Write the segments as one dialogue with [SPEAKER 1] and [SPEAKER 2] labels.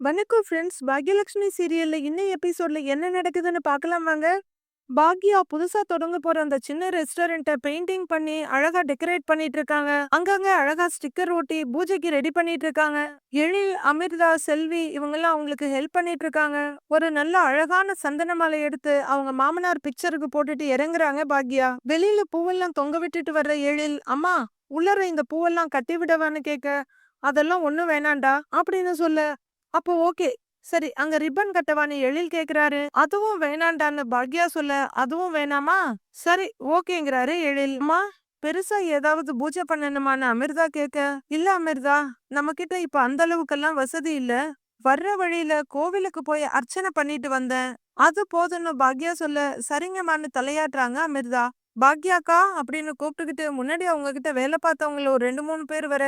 [SPEAKER 1] வணக்கம் ஃப்ரெண்ட்ஸ் பாக்யலட்சுமி சீரியல்ல இன்னும் எபிசோட்ல என்ன நடக்குதுன்னு பார்க்கலாம் வாங்க. பாக்யா புதுசா தொடங்க போற அந்த சின்ன ரெஸ்டாரண்ட்டை பெயிண்டிங் பண்ணி அழகா டெக்கரேட் பண்ணிட்டு இருக்காங்க. அங்கங்க அழகா ஸ்டிக்கர் ஓட்டி பூஜைக்கு ரெடி பண்ணிட்டு இருக்காங்க. எழில் அமிர்தா செல்வி இவங்கெல்லாம் அவங்களுக்கு ஹெல்ப் பண்ணிட்டு இருக்காங்க. ஒரு நல்ல அழகான சந்தன மாலை எடுத்து அவங்க மாமனார் பிக்சருக்கு போட்டுட்டு இறங்குறாங்க பாக்யா. வெளியில பூவெல்லாம் தொங்க விட்டுட்டு வர்ற எழில் அம்மா உள்ளர இந்த பூவெல்லாம் கட்டி விடவான்னு கேட்க அதெல்லாம் ஒன்றும் வேணாண்டா அப்படின்னு சொல்ல அப்போ ஓகே. சரி அங்க ரிப்பன் கட்டவான்னு எழில் கேக்குறாரு. அதுவும் வேணாண்டான்னு பாக்யா சொல்ல அதுவும் வேணாமா? சரி ஓகேங்கிறாரு எழில். அம்மா பெருசா ஏதாவது பூஜை பண்ணணுமான்னு அமிர்தா கேட்க இல்ல அமிர்தா நம்ம கிட்ட இப்ப அந்த அளவுக்கெல்லாம் வசதி இல்ல. வர்ற வழியில கோவிலுக்கு போய் அர்ச்சனை பண்ணிட்டு வந்தேன். அது போதும்னு பாக்யா சொல்ல சரிங்கம்மான்னு தலையாட்டுறாங்க அமிர்தா. பாக்யாக்கா? அப்படின்னு கூப்பிட்டுக்கிட்டு முன்னாடி அவங்க கிட்ட வேலை பார்த்தவங்கள ஒரு ரெண்டு மூணு பேர் வர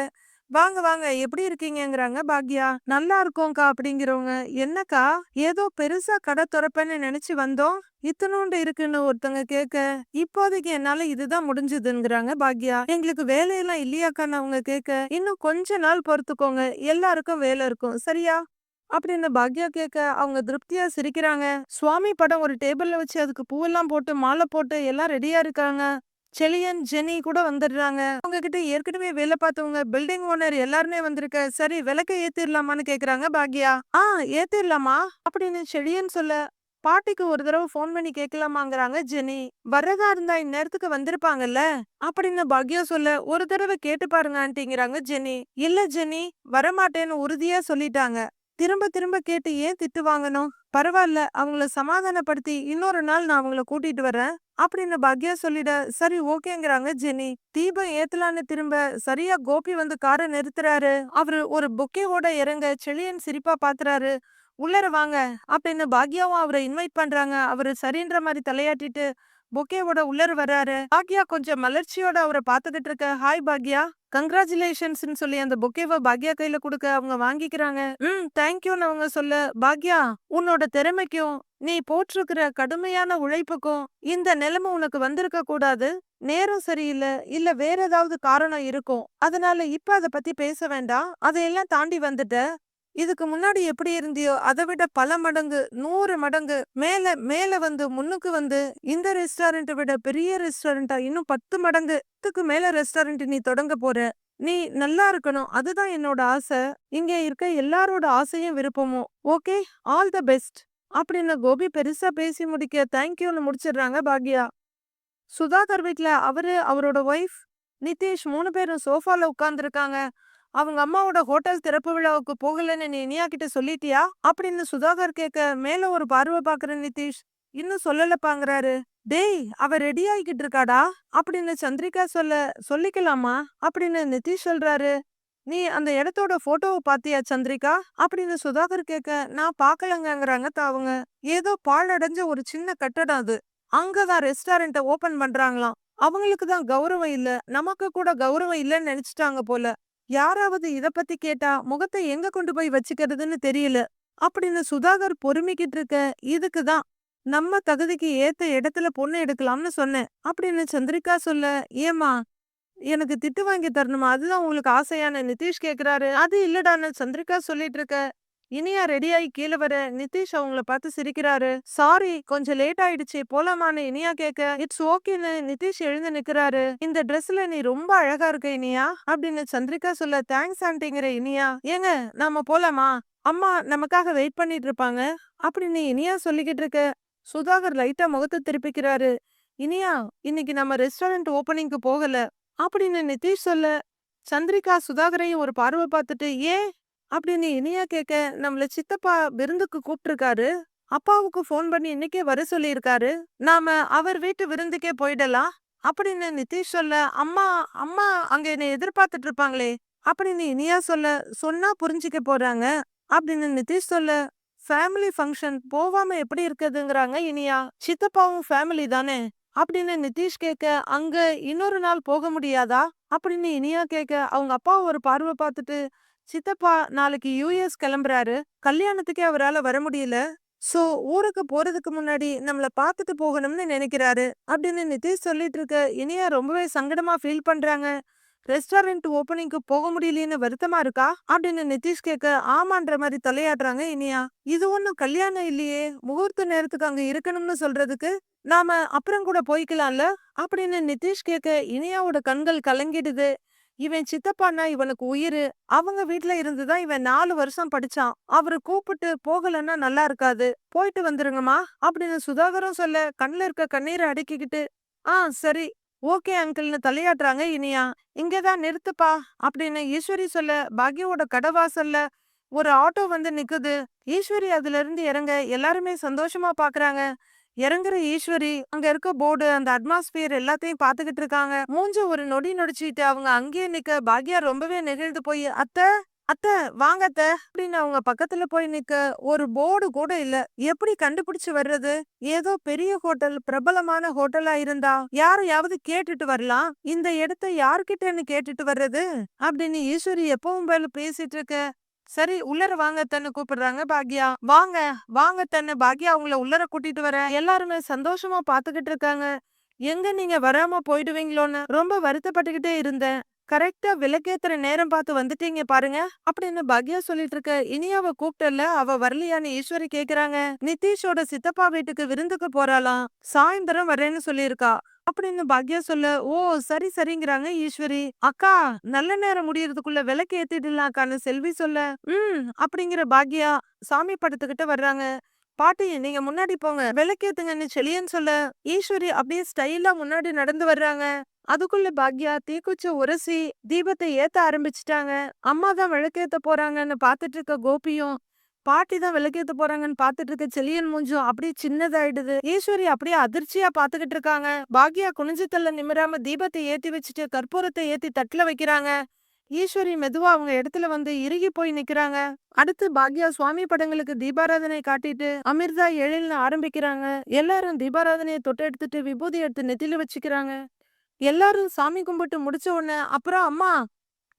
[SPEAKER 1] வாங்க வாங்க. எப்படி இருக்கீங்கங்கிறாங்க பாக்யா. நல்லா இருக்கோம்க்கா அப்படிங்கிறவங்க. என்னக்கா ஏதோ பெருசா கடை திறப்பேன்னு நினைச்சு வந்தோம். இத்தனோண்டு இருக்குன்னு ஒருத்தங்க கேட்க இப்போதைக்கு என்னால இதுதான் முடிஞ்சதுங்கிறாங்க பாக்யா. எங்களுக்கு வேலையெல்லாம் இல்லையாக்கான்னு அவங்க கேட்க இன்னும் கொஞ்ச நாள் பொறுத்துக்கோங்க. எல்லாருக்கும் வேலை இருக்கும். சரியா? அப்படின்னு பாக்யா கேட்க அவங்க திருப்தியா சிரிக்கிறாங்க. சுவாமி படம் ஒரு டேபிள்ல வச்சு அதுக்கு பூவெல்லாம் போட்டு மாலை போட்டு எல்லாம் ரெடியா இருக்காங்க. செலியன் ஜெனி கூட வந்துடுறாங்க. அவங்க கிட்ட ஏற்கனவே வேலை பார்த்தவங்க பில்டிங் ஓனர் எல்லாருமே வந்திருக்க சரி விளக்க ஏத்திடலாமான்னு கேக்குறாங்க பாக்யா. ஆ ஏத்திடலாமா அப்படின்னு செலியன் சொல்ல பாட்டிக்கு ஒரு தடவை ஃபோன் பண்ணி கேட்கலாமாங்கிறாங்க ஜெனி. வர்றதா இருந்தா இந்நேரத்துக்கு வந்திருப்பாங்கல்ல? அப்படின்னு பாக்யா சொல்ல ஒரு தடவை கேட்டு பாருங்க ஆண்டிங்கிறாங்க ஜெனி. இல்ல ஜெனி வரமாட்டேன்னு உறுதியா சொல்லிட்டாங்க. திரும்ப திரும்ப கேட்டு ஏன் திட்டு வாங்கணும்? பரவாயில்ல அவங்கள சமாதானப்படுத்தி இன்னொரு நாள் நான் அவங்கள கூட்டிட்டு வரேன் அப்படின்னு பாக்யா சொல்லிட சரி ஓகேங்கிறாங்க ஜெனி தீபம் ஏத்தலான்னு திரும்ப சரியா கோபி வந்து காரை நிறுத்துறாரு. அவரு ஒரு பொக்கேவோட இறங்க செளியன் சிரிப்பா பாத்துறாரு உள்ளர வாங்க அப்படின்னு பாக்யாவும் அவரை இன்வைட் பண்றாங்க. அவரு சரின்ற மாதிரி தலையாட்டிட்டு பொக்கேவோட உள்ளர் வராரு. பாக்யா கொஞ்சம் மலர்ச்சியோட அவரை பாத்துக்கிட்டு இருக்க. ஹாய் பாக்யா. கங்க்ராச்சுலேஷன்ஸ் சொல்லி அந்த பொக்கேவை பாக்யா கையில கொடுக்க அவங்க வாங்கிக்கிறாங்க. ம் தேங்க்யூன்னு அவங்க சொல்ல பாக்யா உன்னோட திறமைக்கும் நீ போட்டிருக்கிற கடுமையான உழைப்புக்கும் இந்த நிலைமை உனக்கு வந்திருக்க கூடாது. நேரம் சரியில்லை இல்ல வேற ஏதாவது காரணம் இருக்கும். அதனால இப்ப அத பத்தி பேச வேண்டாம். அதையெல்லாம் தாண்டி வந்துட்ட. இதுக்கு முன்னாடி எப்படி இருந்தியோ அதை விட பல மடங்கு நூறு மடங்கு மேல மேல வந்து முன்னுக்கு வந்து இந்த ரெஸ்டாரண்ட்டை விட பெரிய ரெஸ்டாரண்டா இன்னும் பத்து மடங்கு மேல ரெஸ்டாரண்ட் நீ தொடங்க போற நீ நல்லா இருக்கணும் அதுதான் என்னோட ஆசை. இங்க இருக்க எல்லாரோட ஆசையும் விருப்பமும் ஓகே ஆல் த பெஸ்ட் அப்படின்னு கோபி பெருசா பேசி முடிக்க தேங்க்யூன்னு முடிச்சிடுறாங்க பாக்யா. சுதாகர் வீட்ல அவரு அவரோட ஒய்ஃப் நிதிஷ் மூணு பேரும் சோஃபால உட்காந்துருக்காங்க அவங்க அம்மாவோட ஹோட்டல் திறப்பு விழாவுக்கு போகலன்னு நீ இனியா கிட்ட சொல்லிட்டியா? அப்படின்னு சுதாகர் கேட்க மேல ஒரு பார்வை பாக்குற நிதிஷ் இன்னும் சொல்லலப்பாங்கிறாரு. டேய் அவ ரெடி ஆகிக்கிட்டு இருக்காடா? அப்படின்னு சந்திரிகா சொல்ல சொல்லிக்கலாமா? அப்படின்னு நிதிஷ் சொல்றாரு. நீ அந்த இடத்தோட போட்டோவை பாத்தியா சந்திரிகா? அப்படின்னு சுதாகர் கேட்க நான் பாக்கலங்கிறாங்க தாவுங்க ஏதோ பாழடைஞ்ச ஒரு சின்ன கட்டடம் அது. அங்கதான் ரெஸ்டாரண்ட்டை ஓபன் பண்றாங்களாம். அவங்களுக்கு தான் கௌரவம் இல்ல. நமக்கு கூட கௌரவம் இல்லைன்னு நினைச்சிட்டாங்க போல. யாராவது இத பத்தி கேட்டா முகத்தை எங்க கொண்டு போய் வச்சுக்கிறதுன்னு தெரியல. அப்படின்னு சுதாகர் பொறுமிக்கிட்டு இருக்க இதுக்குதான் நம்ம தகுதிக்கு ஏத்த இடத்துல பொண்ணு எடுக்கலாம்னு சொன்னேன். அப்படின்னு சந்திரிகா சொல்ல ஏமா எனக்கு திட்டு வாங்கி தரணுமா? அதுதான் உங்களுக்கு ஆசையான நிதிஷ் கேக்குறாரு. அது இல்லடான்னு சந்திரிகா சொல்லிட்டு இருக்க இனியா ரெடியாகி கீழே வர நிதிஷ் அவங்கள பார்த்து சிரிக்கிறாரு. சாரி கொஞ்சம் லேட் ஆயிடுச்சு. போலாமான்னு இனியா கேட்க இட்ஸ் ஓகேன்னு நிதிஷ் எழுந்து நிக்கிறாரு. இந்த ட்ரெஸ்ல நீ ரொம்ப அழகா இருக்க இனியா அப்படின்னு சந்திரிகா சொல்ல தேங்க்ஸ் ஆண்டிங்கிற இனியா. ஏங்க நாம போலாமா? அம்மா நமக்காக வெயிட் பண்ணிட்டு இருப்பாங்க அப்படின்னு இனியா சொல்லிக்கிட்டு இருக்க சுதாகர் லைட்டா முகத்தை திருப்பிக்கிறாரு. இனியா இன்னைக்கு நம்ம ரெஸ்டாரண்ட் ஓபனிங்க்கு போகல அப்படின்னு நிதிஷ் சொல்ல சந்திரிகா சுதாகரையும் ஒரு பார்வை பார்த்துட்டு ஏன்? அப்படின்னு இனியா கேட்க நம்மள சித்தப்பா விருந்துக்கு கூப்பிட்டுருக்காரு அப்பாவுக்கு ஃபோன் பண்ணி இன்னைக்கே வர சொல்லியிருக்காரு. நாம அவர் வீட்டு விருந்துக்கே போயிடலாம். அப்படின்னு நிதிஷ் சொல்ல அம்மா அம்மா அங்க என்னை எதிர்பார்த்துட்டு இருப்பாங்களே அப்படின்னு இனியா சொல்ல சொன்னா புரிஞ்சுக்க போறாங்க. அப்படின்னு நிதிஷ் சொல்ல ஃபேமிலி ஃபங்க்ஷன் போவாம எப்படி இருக்குதுங்கிறாங்க இனியா சித்தப்பாவும் ஃபேமிலி தானே. அப்படின்னு நிதிஷ் கேட்க அங்க இன்னொரு நாள் போக முடியாதா? அப்படின்னு இனியா கேட்க அவங்க அப்பா ஒரு பார்வை பார்த்துட்டு சித்தப்பா நாளைக்கு யூஎஸ் கிளம்புறாரு. கல்யாணத்துக்கே அவரால வர முடியல. சோ ஊருக்கு போறதுக்கு முன்னாடி நம்மள பாத்துட்டு போகணும்னு நினைக்கிறாரு. அப்படின்னு நிதிஷ் சொல்லிட்டு இருக்க இனியா ரொம்பவே சங்கடமா ஃபீல் பண்றாங்க. ரெஸ்டாரண்ட் ஓப்பனிங்க்கு போக முடியலன்னு வருத்தமா இருக்கா? அப்படின்னு நிதிஷ் கேட்க ஆமான்ற மாதிரி தலையாடுறாங்க இனியா. இது ஒண்ணும் கல்யாணம் இல்லையே. முகூர்த்த நேரத்துக்கு அங்க இருக்கணும்னு சொல்றதுக்கு நாம அப்புறம் கூட போய்க்கலாம்ல? அப்படின்னு நிதிஷ் கேட்க இனியாவோட கண்கள் கலங்கிடுது. இவன் சித்தப்பானா இவனுக்கு உயிரு. அவங்க வீட்டுல இருந்துதான் இவன் நாலு வருஷம் படிச்சான். அவரு கூப்பிட்டு போகலன்னா நல்லா இருக்காது. போயிட்டு வந்துருங்கம்மா அப்படின்னு சுதாகரும் சொல்ல கண்ணுல இருக்க கண்ணீரை அடக்கிக்கிட்டு ஆ சரி. ஓகே அங்கிள்னு தலையாட்டுறாங்க இனியா. இங்கதான் நிறுத்துப்பா அப்படின்னு ஈஸ்வரி சொல்ல பாக்யோட கடவாசல்ல ஒரு ஆட்டோ வந்து நிக்குது. ஈஸ்வரி அதுல இருந்து இறங்க. எல்லாருமே சந்தோஷமா பாக்குறாங்க. இறங்குற ஈஸ்வரி அங்க இருக்க போர்டு அந்த அட்மாஸ்பியர் எல்லாத்தையும் பாத்துக்கிட்டு இருக்காங்க. மூஞ்ச ஒரு நொடி நொடிச்சுட்டு அவங்க அங்கேயே நிக்க பாக்யா ரொம்பவே நெகிழ்ந்து போய் அத்தை அத்தை வாங்க அத்த அப்படின்னு அவங்க பக்கத்துல போய் நிக்க ஒரு போர்டு கூட இல்ல. எப்படி கண்டுபிடிச்சு வர்றது? ஏதோ பெரிய ஹோட்டல் பிரபலமான ஹோட்டலா இருந்தா யாரையாவது கேட்டுட்டு வரலாம். இந்த இடத்த யார்கிட்டன்னு கேட்டுட்டு வர்றது? அப்படின்னு ஈஸ்வரி எப்பவும் போல பேசிட்டு இருக்க. சரி உள்ளர வாங்க தன்னு கூப்பிடுறாங்க பாக்யா. வாங்க வாங்க தன்னு. பாக்யா அவங்கள உள்ளர கூட்டிட்டு வர. எல்லாருமே சந்தோஷமா பாத்துக்கிட்டு இருக்காங்க. எங்க நீங்க வராம போயிடுவீங்களோன்னு ரொம்ப வருத்தப்பட்டுக்கிட்டே இருந்தேன். கரெக்டா விளக்கேத்துற நேரம் பார்த்து வந்துட்டீங்க பாருங்க அப்படின்னு பாக்யா சொல்லிட்டு இருக்க. இனியாவ கூப்பிட்டல அவ வரலையான்னு ஈஸ்வரி கேக்குறாங்க. நிதிஷோட சித்தப்பா வீட்டுக்கு விருந்துக்கு போறாளாம். சாயந்தரம் வரேன்னு சொல்லியிருக்கா. அப்படின்னு பாக்யா சொல்ல ஓ சரி சரிங்கிறாங்க ஈஸ்வரி. அக்கா நல்ல நேரம் முடியறதுக்குள்ள விளக்கு ஏத்திடலாக்கான்னு செல்வி சொல்ல ம் அப்படிங்கிற பாக்யா சாமி படத்துக்கிட்ட வர்றாங்க. பாட்டி நீங்க முன்னாடி போங்க. விளக்கேத்துங்கன்னு செழியன்னு சொல்ல. ஈஸ்வரி அப்படியே ஸ்டைலா முன்னாடி நடந்து வர்றாங்க. அதுக்குள்ள பாக்யா தீக்குச்ச உரசி தீபத்தை ஏத்த ஆரம்பிச்சிட்டாங்க. அம்மா தான் விளக்கேத்த போறாங்கன்னு பாத்துட்டு இருக்க கோபியும் பாட்டி தான் விளக்கேத்த போறாங்கன்னு பாத்துட்டு இருக்க செலியன் மூஞ்சும் அப்படியே சின்னதாயிடுது. ஈஸ்வரி அப்படியே அதிர்ச்சியா பாத்துக்கிட்டு இருக்காங்க. பாக்யா குனிஞ்சு தள்ள நிமிராம தீபத்தை ஏத்தி வச்சுட்டு கற்பூரத்தை ஏத்தி தட்டுல வைக்கிறாங்க. ஈஸ்வரி மெதுவா அவங்க இடத்துல வந்து இறுகி போய் நிக்கிறாங்க. அடுத்து பாக்யா சுவாமி படங்களுக்கு தீபாராதனை காட்டிட்டு அமிர்தா எழில்னு ஆரம்பிக்கிறாங்க. எல்லாரும் தீபாராதனையை தொட்டு எடுத்துட்டு விபூதி எடுத்து நெத்தில வச்சுக்கிறாங்க. எல்லாரும் சாமி கும்பிட்டு முடிச்ச உடனே அப்புறம் அம்மா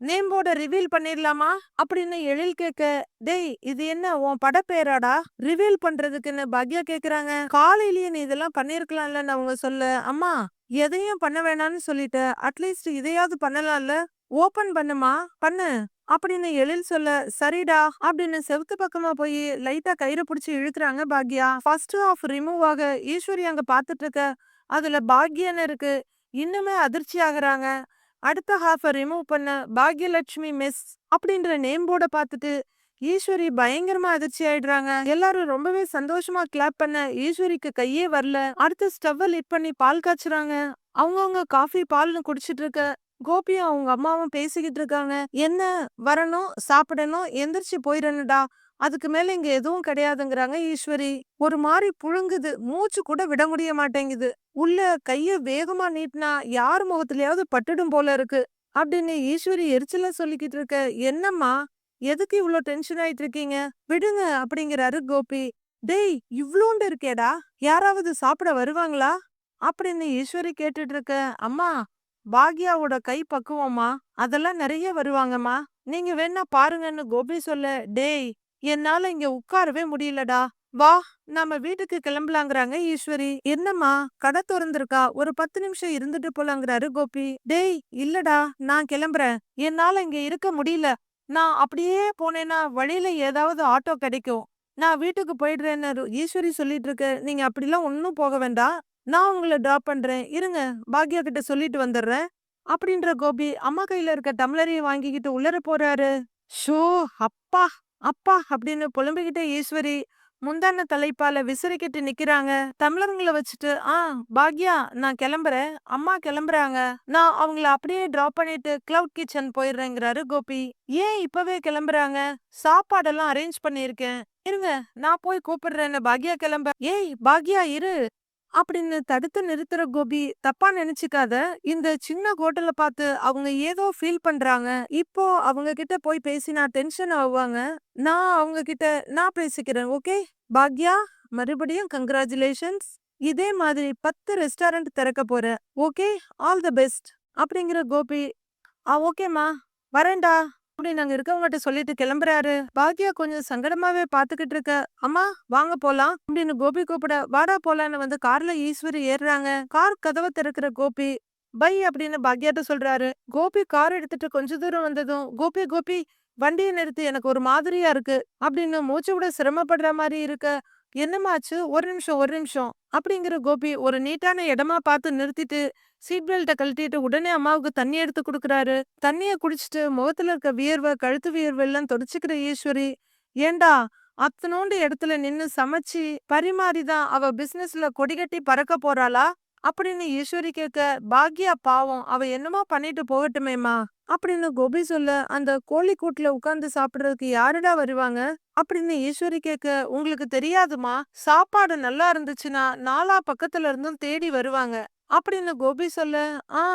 [SPEAKER 1] நேம் போர்டை ரிவீல் பண்ணிடலாமா அப்படின்னு எழில் கேட்க டேய் இது என்ன உன் படப்பேராடா? ரிவீல் பண்றதுக்குன்னு பாக்யா கேக்குறாங்க. காலையிலேயே நீ இதெல்லாம் பண்ணிருக்கலாம்லன்னு அவங்க சொல்ல. அம்மா எதையும் பண்ண வேணாம்னு சொல்லிட்ட. அட்லீஸ்ட் இதையாவது பண்ணலாம்ல. ஓபன் பண்ணுமா? பண்ணு. அப்படின்னு எழில் சொல்ல சரிடா. அப்படின்னு செவுத்து பக்கமா போய் லைட்டா கயிறு பிடிச்சி இழுக்கிறாங்க பாக்யா. ஃபர்ஸ்ட் ஆஃப் ரிமூவ் ஆக ஈஸ்வரி அங்க பாத்துட்டு இருக்க. அதுல பாக்யன்னு இருக்கு. இன்னுமே அதிர்ச்சி ஆகுறாங்க. அடுத்த ஹாஃபை ரிமூவ் பண்ண பாக்யலட்சுமி மிஸ் அப்படின்ற நேம் போர்டை பார்த்துட்டு ஈஸ்வரி பயங்கரமா அதிர்ச்சி ஆயிடுறாங்க. எல்லாரும் ரொம்பவே சந்தோஷமா கிளாப் பண்ண ஈஸ்வரிக்கு கையே வரல. அடுத்து ஸ்டவ்வை லிட் பண்ணி பால் காய்ச்சுறாங்க. அவங்கவுங்க காஃபி பால்னு குடிச்சிட்டு இருக்க கோபியும் அவங்க அம்மாவும் பேசிக்கிட்டு இருக்காங்க. என்ன வரணும் சாப்பிடணும் எந்திரிச்சு போயிடணுடா அதுக்கு மேல இங்க எதுவும் கிடையாதுங்கிறாங்க. ஈஸ்வரி ஒரு மாதிரி புழுங்குது. மூச்சு கூட விட முடிய மாட்டேங்குது. உள்ள கைய வேகமா நீட்டினா யார் முகத்திலயாவது பட்டுடும் போல இருக்கு. அப்படின்னு ஈஸ்வரி எரிச்சல சொல்லிக்கிட்டு இருக்க என்னம்மா? எதுக்கு இவ்ளோ டென்ஷன் ஆயிட்டு இருக்கீங்க? விடுங்க அப்படிங்கிறாரு கோபி. டேய் இவ்ளோண்டு இருக்கேடா. யாராவது சாப்பிட வருவாங்களா? அப்படின்னு ஈஸ்வரி கேட்டுட்டு இருக்க அம்மா பாக்யாவோட கை பக்குவம்மா. அதெல்லாம் நிறைய வருவாங்கம்மா. நீங்க வேணா பாருங்கன்னு கோபி சொல்ல டேய் என்னால இங்க உட்காரவே முடியலடா. வா நாம வீட்டுக்கு கிளம்பலாங்கிறாங்க ஈஸ்வரி. என்னம்மா கடை திறந்திருக்கா? ஒரு பத்து நிமிஷம் இருந்துட்டு போலாங்கிறாரு கோபி. டேய் இல்லடா நான் கிளம்புறேன். என்னால இங்க இருக்க முடியல. நான் அப்படியே போனேன்னா வழியில ஏதாவது ஆட்டோ கிடைக்கும். நான் வீட்டுக்கு போயிடுறேன்னு ஈஸ்வரி சொல்லிட்டு இருக்கு நீங்க அப்படிலாம் ஒன்னும் போக வேண்டாம். நான் உங்களை டிராப் பண்றேன். இருங்க பாக்யா கிட்ட சொல்லிட்டு வந்துடுறேன். அப்படின்ற கோபி அம்மா கையில இருக்க டம்ளரையும் வாங்கிக்கிட்டு உள்ளர போறாரு. ஷோ அப்பா. அப்பா அப்படின்னு புலம்பிக்கிட்டே ஈஸ்வரி முந்தான தலைப்பால விசிறிக்கிட்டு நிக்கிறாங்க. தமிழர்களை வச்சுட்டு ஆ பாக்யா நான் கிளம்புறேன். அம்மா கிளம்புறாங்க. நான் அவங்கள அப்படியே டிராப் பண்ணிட்டு கிளவுட் கிச்சன் போயிடுறேங்கிறாரு கோபி. ஏன் இப்பவே கிளம்புறாங்க? சாப்பாடெல்லாம் அரேஞ்ச் பண்ணிருக்கேன் இருங்க நான் போய் கூப்பிடுறேன்னு பாக்யா கிளம்ப. ஏய் பாக்யா இரு. அப்படின்னு தடுத்து நிறுத்துற கோபி தப்பா நினைச்சுக்காத. இந்த சின்ன ஹோட்டலை பார்த்து அவங்க ஏதோ ஃபீல் பண்றாங்க. இப்போ அவங்க கிட்ட போய் பேசினா டென்ஷன் ஆவாங்க. நான் அவங்க கிட்ட நான் பேசிக்கிறேன். ஓகே? பாக்யா மறுபடியும் கங்க்ராச்சுலேஷன்ஸ் இதே மாதிரி பத்து ரெஸ்டாரண்ட் திறக்க போறேன். ஓகே? All the best. அப்படிங்கிற கோபி ஆ ஓகேம்மா. வரேன்டா. அப்படி நாங்க இருக்கவங்ககிட்ட சொல்லிட்டு கிளம்புறாரு. பாக்யா கொஞ்சம் சங்கடமாவே பாத்துக்கிட்டு இருக்க அம்மா வாங்க போலாம். அப்படின்னு கோபி கூப்பிட வாடா போலான்னு வந்து கார்ல ஈஸ்வரி ஏறுறாங்க. கார் கதவை திறக்கிற கோபி பை அப்படின்னு பாக்யாட்ட சொல்றாரு. கோபி கார் எடுத்துட்டு கொஞ்ச தூரம் வந்ததும் கோபி கோபி வண்டியை நிறுத்தி எனக்கு ஒரு மாதிரியா இருக்கு. அப்படின்னு மூச்சு விட சிரமப்படுற மாதிரி இருக்க என்னமாச்சு ஒரு நிமிஷம் ஒரு நிமிஷம். அப்படிங்கிற கோபி ஒரு நீட்டான இடமா பார்த்து நிறுத்திட்டு சீட் பெல்ட்டை கழட்டிட்டு உடனே அம்மாவுக்கு தண்ணி எடுத்து கொடுக்குறாரு. தண்ணிய குடிச்சிட்டு முகத்துல இருக்க வியர்வை கழுத்து வியர்வை எல்லாம் தொடச்சிக்கிற ஈஸ்வரி ஏண்டா அத்தனோண்டு இடத்துல நின்னு சமைச்சு பரிமாறிதான் அவ பிசினஸ்ல கொடிகட்டி பறக்க போறாளா? அப்படின்னு ஈஸ்வரி கேட்க பாக்யா பாவம் அவ என்னமோ பண்ணிட்டு போகட்டுமேமா அப்படின்னு கோபி சொல்ல அந்த கோழி கூட்டுல உட்கார்ந்து சாப்பிடுறதுக்கு யாருடா வருவாங்க? அப்படின்னு ஈஸ்வரி கேட்க உங்களுக்கு தெரியாதுமா சாப்பாடு நல்லா இருந்துச்சுன்னா நாலா பக்கத்துல இருந்தும் தேடி வருவாங்க. அப்படின்னு கோபி சொல்ல ஆ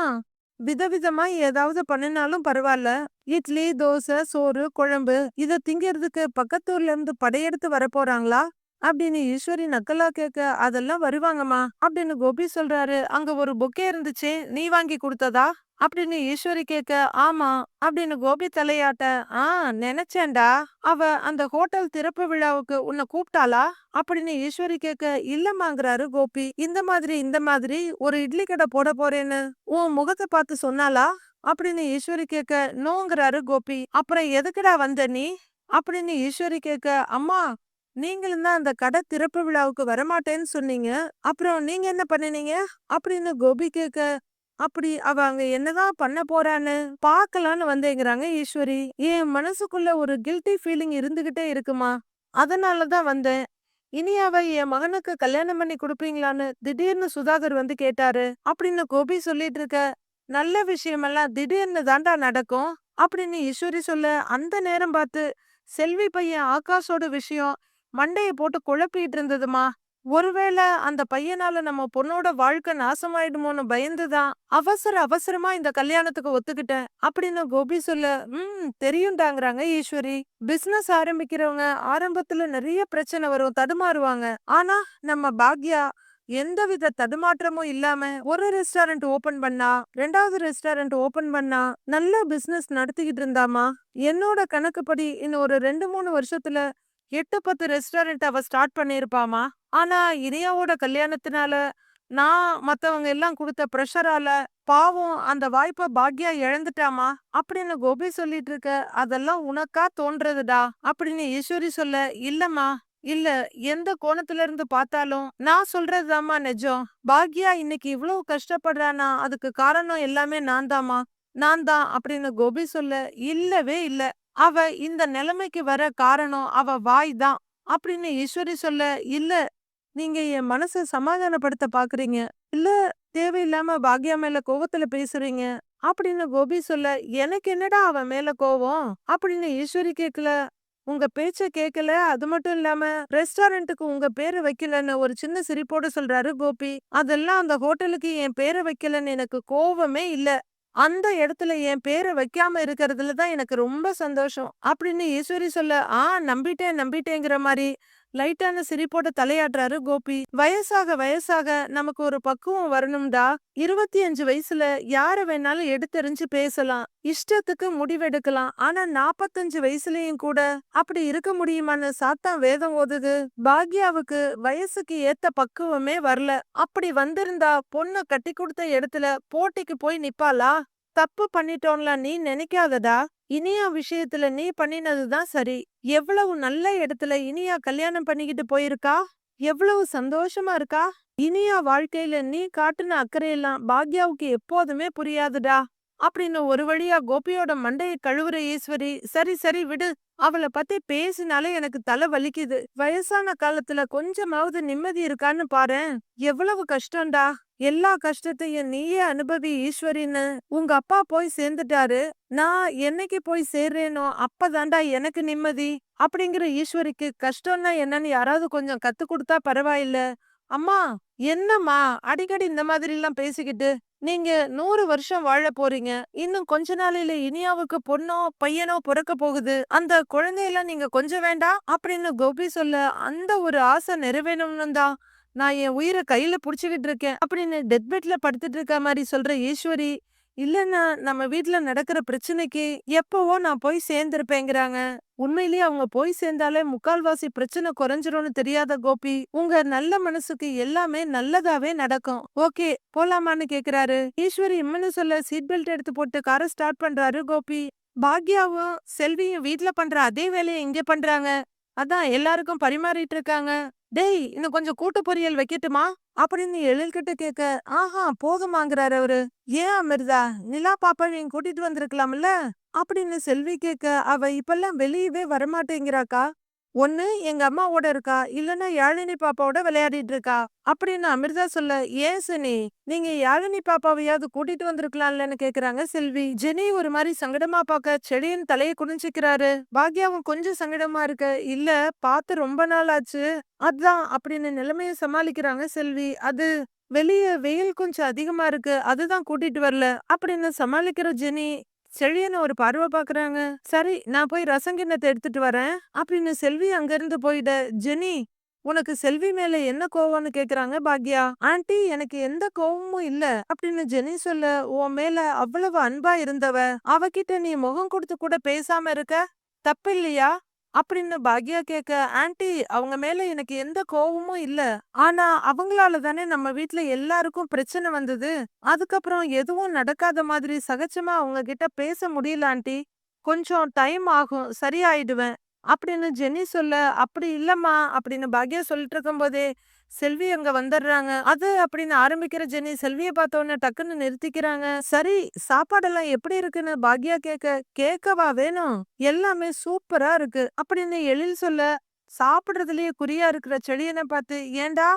[SPEAKER 1] விதவிதமா ஏதாவது பண்ணினாலும் பரவாயில்ல இட்லி தோசை சோறு குழம்பு இத திங்கிறதுக்கு பக்கத்தூர்ல இருந்து படையெடுத்து வரப்போறாங்களா? அப்படின்னு ஈஸ்வரி நக்கலா கேட்க அதெல்லாம் வருவாங்கம்மா அப்படின்னு கோபி சொல்றாரு. அங்க ஒரு பொக்கே இருந்துச்சே நீ வாங்கி கொடுத்ததா? அப்படின்னு ஈஸ்வரி கேட்க ஆமா அப்படின்னு கோபி தலையாட்ட ஆ நினைச்சேன்டா. அவ அந்த ஹோட்டல் திறப்பு விழாவுக்கு உன்னை கூப்பிட்டாளா? அப்படின்னு ஈஸ்வரி கேட்க இல்லம்மாங்கிறாரு கோபி. இந்த மாதிரி இந்த மாதிரி ஒரு இட்லி கடை போட போறேன்னு உன் முகத்தை பார்த்து சொன்னாளா? அப்படின்னு ஈஸ்வரி கேட்க நோங்கிறாரு கோபி. அப்புறம் எதுக்குடா வந்த நீ? அப்படின்னு ஈஸ்வரி கேட்க அம்மா நீங்களும் தான் அந்த கடை திறப்பு விழாவுக்கு வரமாட்டேன்னு சொன்னீங்க. அப்புறம் நீங்க என்ன பண்ணினீங்க? அப்படின்னு கோபி கேட்க அப்படி அவ அங்க என்னதான் பண்ண போறான்னு பாக்கலான்னு வந்தேங்கிறாங்க ஈஸ்வரி. என் மனசுக்குள்ள ஒரு கில்ட்டி ஃபீலிங் இருந்துகிட்டே இருக்குமா? அதனாலதான் வந்தேன். இனி அவ என் மகனுக்கு கல்யாணம் பண்ணி கொடுப்பீங்களான்னு திடீர்னு சுதாகர் வந்து கேட்டாரு. அப்படின்னு கோபி சொல்லிட்டு இருக்க நல்ல விஷயமெல்லாம் திடீர்னு தாண்டா நடக்கும். அப்படின்னு ஈஸ்வரி சொல்ல அந்த நேரம் பார்த்து செல்வி பையன் ஆகாஷோட விஷயம் மண்டையை போட்டு குழப்பிட்டு இருந்ததுமா ஒருவேளை அந்த பையனால நம்ம பொண்ணோட வாழ்க்கை நாசமாயிடுமோன்னு பயந்துதான். அவசர அவசரமா இந்த கல்யாணத்துக்கு ஒத்துக்கிட்டேன். அப்படின்னு கோபி சொல்ல ம் தெரியும்டாங்கிறாங்க ஈஸ்வரி. பிசினஸ் ஆரம்பிக்கிறவங்க ஆரம்பத்துல நிறைய பிரச்சனை வரும் தடுமாறுவாங்க. ஆனா நம்ம பாக்யா எந்தவித தடுமாற்றமும் இல்லாம ஒரு ரெஸ்டாரண்ட் ஓபன் பண்ணா ரெண்டாவது ரெஸ்டாரண்ட் ஓபன் பண்ணா நல்ல பிசினஸ் நடத்திக்கிட்டு இருந்தாமா? என்னோட கணக்குப்படி இன்னும் ஒரு ரெண்டு மூணு வருஷத்துல எட்டு பத்து ரெஸ்டாரண்ட் அவ ஸ்டார்ட் பண்ணிருப்பாமா ஆனா இனியாவோட கல்யாணத்தினால நான் மத்தவங்க எல்லாம் கொடுத்த ப்ரெஷரால பாவம் அந்த வாய்ப்ப பாக்யா இழந்துட்டாமா? அப்படின்னு கோபி சொல்லிட்டு இருக்க அதெல்லாம் உனக்கா தோன்றதுடா? அப்படின்னு ஈஸ்வரி சொல்ல இல்லம்மா இல்ல. எந்த கோணத்துல இருந்து பார்த்தாலும் நான் சொல்றதுதாம்மா நிஜம். பாக்யா இன்னைக்கு இவ்வளவு கஷ்டப்படுறானா? அதுக்கு காரணம் எல்லாமே நான் தாமா நான் தான் அப்படின்னு கோபி சொல்ல இல்லவே இல்ல. அவ இந்த நிலைமைக்கு வர காரணம் அவ வாய் தான் அப்படின்னு ஈஸ்வரி சொல்ல இல்ல நீங்க என் மனச சமாதானப்படுத்த பாக்குறீங்க. இல்ல தேவையில்லாம பாக்யா மேல கோவத்துல பேசுறீங்க. அப்படின்னு கோபி சொல்ல எனக்கு என்னடா அவ மேல கோவம்? அப்படின்னு ஈஸ்வரி கேக்கல. உங்க பேச்ச கேக்கல. அது மட்டும் இல்லாம ரெஸ்டாரண்ட்டுக்கு உங்க பேரை வைக்கலன்னு ஒரு சின்ன சிரிப்போட சொல்றாரு கோபி. அதெல்லாம் அந்த ஹோட்டலுக்கு என் பேரை வைக்கலன்னு எனக்கு கோவமே இல்ல. அந்த இடத்துல என் பேரை வைக்காம இருக்கிறதுல தான் எனக்கு ரொம்ப சந்தோஷம். அப்படின்னு ஈஸ்வரி சொல்ல ஆ நம்பிட்டேன் நம்பிட்டேங்கிற மாதிரி லைட்டான சிரிப்போட தலையாடுறாரு கோபி. வயசாக வயசாக நமக்கு ஒரு பக்குவம் வரணும்டா. இருபத்தி அஞ்சு வயசுல யார வேணாலும் எடுத்தெறிஞ்சு பேசலாம். இஷ்டத்துக்கு முடிவெடுக்கலாம். ஆனா நாப்பத்தஞ்சு வயசுலயும் கூட அப்படி இருக்க முடியுமான்னு சாத்தான் வேதம் ஓதுது. பாக்யாவுக்கு வயசுக்கு ஏத்த பக்குவமே வரல. அப்படி வந்திருந்தா பொண்ணு கட்டி கொடுத்த இடத்துல போட்டிக்கு போய் நிப்பாளா? தப்பு பண்ணிட்டோம்ல நீ நினைக்காதடா. இனியா விஷயத்துல நீ பண்ணினதுதான் சரி. எவ்வளவு நல்ல இடத்துல இனியா கல்யாணம் பண்ணிக்கிட்டு போயிருக்கா? எவ்வளவு சந்தோஷமா இருக்கா? இனியா வாழ்க்கையில நீ காட்டுன அக்கறையெல்லாம் பாக்யாவுக்கு எப்போதுமே புரியாதுடா. அப்படின்னு ஒரு வழியா கோபியோட மண்டைய கழுவுற ஈஸ்வரி சரி சரி விடு. அவளை பத்தி பேசினாலே எனக்கு தலை வலிக்குது. வயசான காலத்துல கொஞ்சமாவது நிம்மதி இருக்கான்னு பாரேன். எவ்வளவு கஷ்டம்டா. எல்லா கஷ்டத்தையும் நீயே அனுபவி ஈஸ்வரின்னு. உங்க அப்பா போய் சேர்ந்துட்டாரு. நான் என்னைக்கு போய் சேர்றேனோ அப்பதான்டா எனக்கு நிம்மதி. அப்படிங்கிற ஈஸ்வரிக்கு கஷ்டம்னா என்னன்னு யாராவது கொஞ்சம் கத்து கொடுத்தா பரவாயில்ல. அம்மா என்னம்மா? அடிக்கடி இந்த மாதிரி எல்லாம் பேசிக்கிட்டு நீங்க நூறு வருஷம் வாழ போறீங்க. இன்னும் கொஞ்ச நாளில இனியாவுக்கு பொண்ணோ பையனோ பிறக்க போகுது. அந்த குழந்தையெல்லாம் நீங்க கொஞ்சம் வேண்டாம் அப்படின்னு கோபி சொல்ல அந்த ஒரு ஆசை நிறைவேணும்னு தான் நான் என் உயிரை கையில புடிச்சுக்கிட்டு இருக்கேன் அப்படின்னு டெத் பெட்ல படுத்துட்டு இருக்க மாதிரி சொல்ற ஈஸ்வரி இல்லன்னா நம்ம வீட்ல நடக்கிற பிரச்சனைக்கு எப்பவோ நான் போய் சேர்ந்திருப்பேங்கிறாங்க. உண்மையிலேயே அவங்க போய் சேர்ந்தாலே முக்கால்வாசி பிரச்சனை குறைஞ்சிரும்னு தெரியாத கோபி உங்க நல்ல மனசுக்கு எல்லாமே நல்லதாவே நடக்கும். ஓகே போலாமான்னு கேக்குறாரு. ஈஸ்வரி இம்மனு சொல்ல சீட் பெல்ட் எடுத்து போட்டு காரை ஸ்டார்ட் பண்றாரு கோபி. பாக்யாவும் செல்வியும் வீட்ல பண்ற அதே வேலையை இங்க பண்றாங்க. அதான் எல்லாருக்கும் பரிமாறிட்டு இருக்காங்க. டேய் இன்னும் கொஞ்சம் கூட்டு பொரியல் வைக்கட்டுமா? அப்படின்னு எழில்கிட்ட கேட்க ஆஹா போதுமாங்கிறாரு அவரு. ஏன் அமிர்தா? நிலா பாப்பா நீங்க கூட்டிட்டு வந்திருக்கலாம்ல? அப்படின்னு செல்வி கேட்க அவ இப்பெல்லாம் வெளியவே வரமாட்டேங்கிறாக்கா ஒண்ணு எங்க அம்மாவோட இருக்கா? இல்லைன்னா யாழினி பாப்பாவோட விளையாடிட்டு இருக்கா? அப்படின்னு அமிர்தா சொல்ல ஏன் சனி? நீங்க யாழினி பாப்பாவையாவது கூட்டிட்டு வந்திருக்கலாம்லன்னு கேக்குறாங்க செல்வி. ஜெனி ஒரு மாதிரி சங்கடமா பார்க்க செடியின் தலையை குனிஞ்சுக்கிறாரு. பாக்யாவும் கொஞ்சம் சங்கடமா இருக்க. இல்ல பார்த்து ரொம்ப நாள் ஆச்சு. அதான் அப்படின்னு நிலைமைய சமாளிக்கிறாங்க செல்வி. அது வெளியே வெயில் கொஞ்சம் அதிகமா இருக்கு. அதுதான் கூட்டிட்டு வரல அப்படின்னு சமாளிக்கிற ஜெனி செழியனை ஒரு பார்வை பாக்குறாங்க. சரி நான் போய் ரசங்கிண்ணத்தை எடுத்துட்டு வரேன். அப்படின்னு செல்வி அங்கிருந்து போயிட ஜெனி உனக்கு செல்வி மேல என்ன கோவம்னு கேக்குறாங்க பாக்யா? ஆன்ட்டி எனக்கு எந்த கோவமும் இல்ல. அப்படின்னு ஜெனி சொல்ல உன் மேல அவ்வளவு அன்பா இருந்தவ அவகிட்ட நீ முகம் கொடுத்து கூட பேசாம இருக்க? தப்பு இல்லையா அப்படின்னு பாக்யா கேட்க ஆன்ட்டி அவங்க மேல எனக்கு எந்த கோவமும் இல்ல. ஆனா அவங்களால தானே நம்ம வீட்ல எல்லாருக்கும் பிரச்சனை வந்தது. அதுக்கப்புறம் எதுவும் நடக்காத மாதிரி சகஜமா அவங்க கிட்ட பேச முடியல ஆன்ட்டி கொஞ்சம் டைம் ஆகும். சரியாயிடுவேன். அப்படின்னு ஜெனி சொல்ல அப்படி இல்லம்மா. அப்படின்னு பாக்யா சொல்லிட்டு இருக்கும் போதே செல்வி அங்க வந்துடுறாங்க அது அப்படின்னு ஆரம்பிக்கிற ஜெனி செல்விய பார்த்த உடனே டக்குன்னு நிறுத்திக்கிறாங்க. சரி சாப்பாடெல்லாம் எப்படி இருக்குன்னு பாக்யா கேட்க கேட்கவா வேணும்? எல்லாமே சூப்பரா இருக்கு. அப்படின்னு எழில் சொல்ல சாப்பிடுறதுலயே குறியா இருக்கிற செடியனை பார்த்து ஏண்டா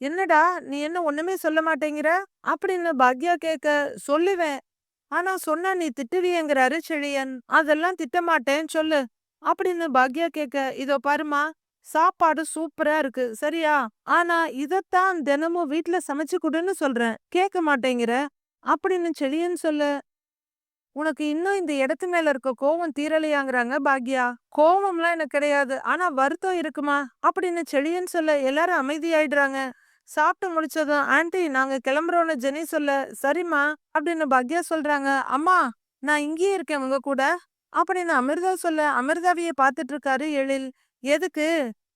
[SPEAKER 1] என்னடா? நீ என்ன ஒண்ணுமே சொல்ல மாட்டேங்கிற? அப்படின்னு பாக்யா கேட்க சொல்லுவேன். ஆனா சொன்னா நீ திட்டுவியங்கிறாரு செழியன். அதெல்லாம் திட்டமாட்டேன்னு சொல்லு. அப்படின்னு பாக்யா கேட்க இதோ பாருமா சாப்பாடு சூப்பரா இருக்கு. சரியா? ஆனா இதத்தான் தினமும் வீட்ல சமைச்சு கொடுன்னு சொல்றேன். கேட்க மாட்டேங்கிற? அப்படின்னு செழியன் சொல்ல. உனக்கு இன்னும் இந்த இடத்து மேல இருக்க கோவம் தீரலையாங்கிறாங்க பாக்யா. கோவம்லாம் எனக்கு கிடையாது. ஆனா வருத்தம் இருக்குமா? அப்படின்னு செழியன் சொல்ல எல்லாரும் அமைதியாயிடுறாங்க. சாப்பிட்டு முடிச்சதும் ஆன்டி நாங்க கிளம்புறோம்னு ஜெனி சொல்ல சரிம்மா அப்படின்னு பாக்யா சொல்றாங்க. அம்மா நான் இங்கேயே இருக்கேன் உங்க கூட அப்படின்னு அமிர்தா சொல்ல அமிர்தாவையே பாத்துட்டு இருக்காரு எழில். எதுக்கு?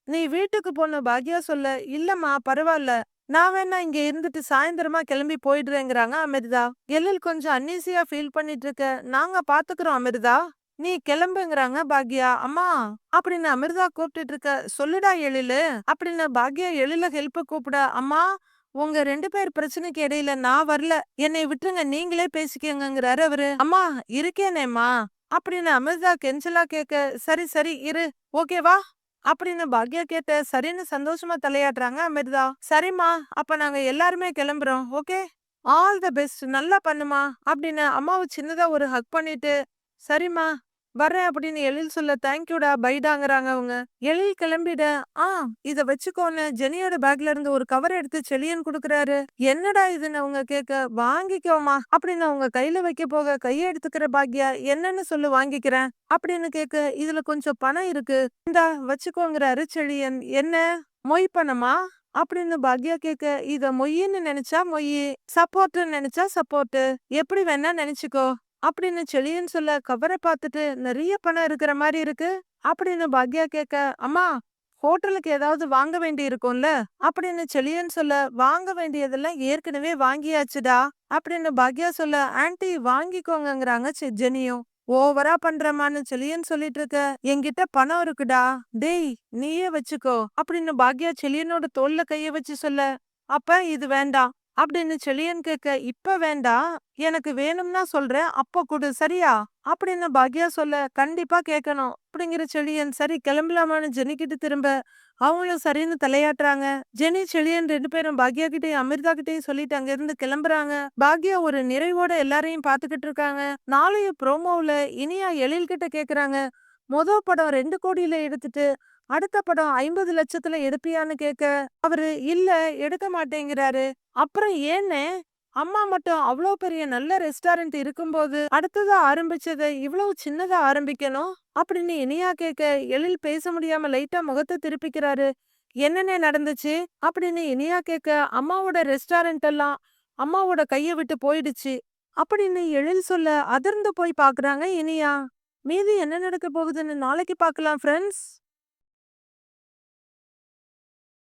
[SPEAKER 1] நீ வீட்டுக்கு போன பாக்யா சொல்ல இல்லம்மா பரவாயில்ல நான் வேணா இங்க இருந்துட்டு சாயந்தரமா கிளம்பி போயிடுறேங்கிறாங்க அமிர்தா. எழில் கொஞ்சம் அன்னீசியா ஃபீல் பண்ணிட்டு இருக்க நாங்க பாத்துக்கிறோம் அமிர்தா. நீ கிளம்புங்கிறாங்க பாக்யா. அம்மா அப்படின்னு அமிர்தா கூப்பிட்டு இருக்க சொல்லுடா எழிலு அப்படின்னு பாக்யா எழில ஹெல்ப் கூப்பிட. அம்மா உங்க ரெண்டு பேர் பிரச்சனைக்கு இடையில நான் வரல. என்னை விட்டுருங்க நீங்களே பேசிக்கங்கிறாரு அவரு. அம்மா இருக்கேனேம்மா அப்படின்னு அமிர்தா கெஞ்சலா கேட்க சரி சரி இரு. ஓகேவா? அப்படின்னு பாக்யா கேட்ட சரின்னு சந்தோஷமா தலையாடுறாங்க அமிர்தா. சரிம்மா அப்ப நாங்க எல்லாருமே கிளம்புறோம் ஓகே? ஆல் த பெஸ்ட் நல்லா பண்ணுமா அப்படின்னு அம்மாவை சின்னதா ஒரு ஹக் பண்ணிட்டு சரிம்மா வர்றேன் அப்படின்னு எழில் சொல்ல தேங்க்யூடா பைடாங்கிறாங்க அவங்க. எழில் கிளம்பிட. ஆ இத வச்சுக்கோன்னு ஜெனியோட பேக்ல இருந்து ஒரு கவர் எடுத்து செலியன் குடுக்கறாரு. என்னடா இதுன்னு அவங்க கேட்க வாங்கிக்கோமா அப்படின்னு அவங்க கையில வைக்க போக கைய எடுத்துக்கிற பாக்யா என்னன்னு சொல்லு வாங்கிக்கிறேன் அப்படின்னு கேட்க இதுல கொஞ்சம் பணம் இருக்கு. இந்தா வச்சுக்கோங்கிறாரு செழியன் என்ன மொய் பணமா? அப்படின்னு பாக்யா கேட்க இத மொய்ன்னு நினைச்சா மொய் சப்போர்ட்னு நினைச்சா சப்போர்ட் எப்படி வேணா நினைச்சுக்கோ. அப்படின்னு செழியன் சொல்ல கவரை பார்த்துட்டு நிறைய பணம் இருக்கிற மாதிரி இருக்கு. அப்படின்னு பாக்யா கேட்க அம்மா ஹோட்டலுக்கு ஏதாவது வாங்க வேண்டி இருக்கும்ல? அப்படின்னு செழியன் சொல்ல வாங்க வேண்டியதெல்லாம் ஏற்கனவே வாங்கியாச்சுடா. அப்படின்னு பாக்யா சொல்ல ஆன்டி வாங்கிக்கோங்கிறாங்க ஜெனியும். ஓவரா பண்றமான்னு செலியன் சொல்லிட்டு இருக்க என்கிட்ட பணம் இருக்குடா. டேய் நீயே வச்சுக்கோ. அப்படின்னு பாக்யா செலியனோட தோல்ல கைய வச்சு சொல்ல அப்ப இது வேண்டாம். அப்படின்னு செழியன் கேட்க இப்ப வேண்டாம் எனக்கு வேணும்னா சொல்றேன் அப்போ கொடு சரியா? அப்படின்னு பாக்யா சொல்ல கண்டிப்பா கேட்கணும் அப்படிங்கிற செழியன் சரி கிளம்பலாமான்னு ஜெனிக்கிட்டு திரும்ப அவங்களும் சரின்னு தலையாட்டுறாங்க. ஜெனி செழியன் ரெண்டு பேரும் பாக்யா கிட்டையும் அமிர்தா கிட்டையும் சொல்லிட்டு அங்க இருந்து கிளம்புறாங்க. பாக்யா ஒரு நிறைவோட எல்லாரையும் பாத்துக்கிட்டு இருக்காங்க. நாளைய ப்ரோமோவில் இனியா எழில் கிட்ட கேக்குறாங்க. மொத படம் ரெண்டு கோடியில எடுத்துட்டு அடுத்த படம் ஐம்பது லட்சத்துல எடுப்பியான்னு கேட்க அவரு இல்ல எடுக்க மாட்டேங்கிறாரு. அப்புறம் ஏன்னு? அம்மா மட்டும் அவ்வளோ பெரிய நல்ல ரெஸ்டாரண்ட் இருக்கும்போது அடுத்ததா ஆரம்பிச்சதை இவ்வளவு சின்னதா ஆரம்பிக்கணும்? அப்படின்னு இனியா கேட்க எழில் பேச முடியாம லைட்டா முகத்தை திருப்பிக்கிறாரு. என்னென்ன நடந்துச்சு? அப்படின்னு இனியா கேட்க அம்மாவோட ரெஸ்டாரண்ட் எல்லாம் அம்மாவோட கைய விட்டு போயிடுச்சு. அப்படின்னு எழில் சொல்ல அதிர்ந்து போய் பாக்குறாங்க இனியா. மீதி என்ன நடக்க போகுதுன்னு நாளைக்கு பார்க்கலாம் ஃப்ரெண்ட்ஸ்